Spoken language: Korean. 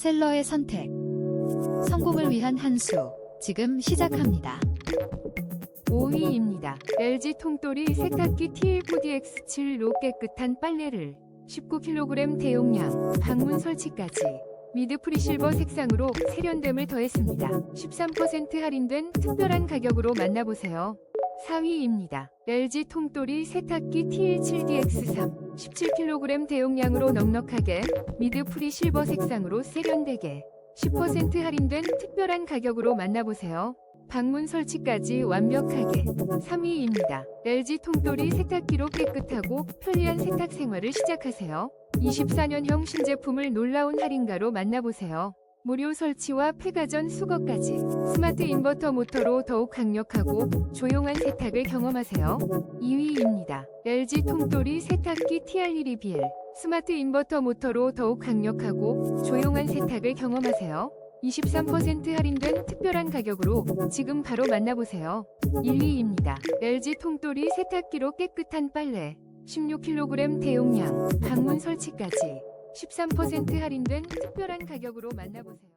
셀러의 선택. 성공을 위한 한 수. 지금 시작합니다. 5위입니다. LG 통돌이 세탁기 TL4DX7로 깨끗한 빨래를 19kg 대용량, 방문 설치까지 미드 프리실버 색상으로 세련됨을 더했습니다. 13% 할인된 특별한 가격으로 만나보세요. 4위입니다. LG 통돌이 세탁기 TL7DX3 17kg 대용량으로 넉넉하게 미드 프리 실버 색상으로 세련되게 10% 할인된 특별한 가격으로 만나보세요. 방문 설치까지 완벽하게 3위입니다. LG 통돌이 세탁기로 깨끗하고 편리한 세탁 생활을 시작하세요. 24년형 신제품을 놀라운 할인가로 만나보세요. 무료 설치와 폐가전 수거까지 스마트 인버터 모터로 더욱 강력하고 조용한 세탁을 경험하세요. 2위입니다. LG 통돌이 세탁기 TR1 BL 스마트 인버터 모터로 더욱 강력하고 조용한 세탁을 경험하세요. 23% 할인된 특별한 가격으로 지금 바로 만나보세요. 1위입니다. LG 통돌이 세탁기로 깨끗한 빨래 16kg 대용량 방문 설치까지 13% 할인된 특별한 가격으로 만나보세요.